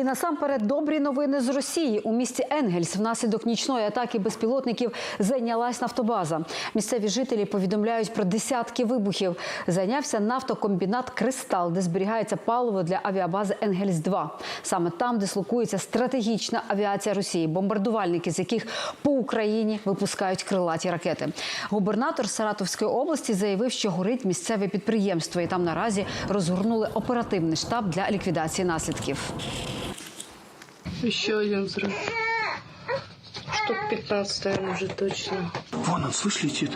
І насамперед добрі новини з Росії. У місті Енгельс внаслідок нічної атаки безпілотників зайнялась нафтобаза. Місцеві жителі повідомляють про десятки вибухів. Зайнявся нафтокомбінат Кристал, де зберігається паливо для авіабази Енгельс 2 Саме там дислокується стратегічна авіація Росії, бомбардувальники, з яких по Україні випускають крилаті ракети. Губернатор Саратовської області заявив, що горить місцеве підприємство, і там наразі розгорнули оперативний штаб для ліквідації наслідків. Еще один взрыв. Штук 15, наверное, уже точно. Вон он, слышь, летит.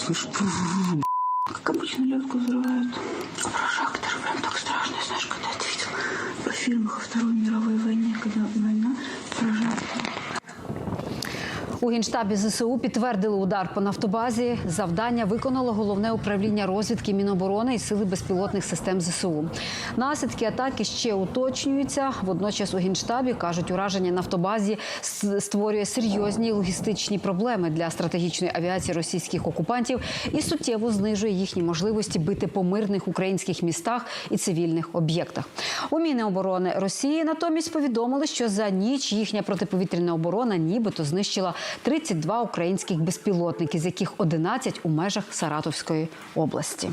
Слышь, Как обычно легко взрывают. Прожектор прям так страшно, знаешь, когда это видел по фильмах о Второй мировой войне, когда У генштабі ЗСУ підтвердили удар по нафтобазі. Завдання виконало головне управління розвідки Міноборони і сили безпілотних систем ЗСУ. Наслідки атаки ще уточнюються. Водночас у генштабі кажуть, ураження нафтобазі створює серйозні логістичні проблеми для стратегічної авіації російських окупантів і суттєво знижує їхні можливості бити по мирних українських містах і цивільних об'єктах. У Міноборони Росії натомість повідомили, що за ніч їхня протиповітряна оборона нібито знищила 32 українських безпілотники, з яких 11 у межах Саратовської області.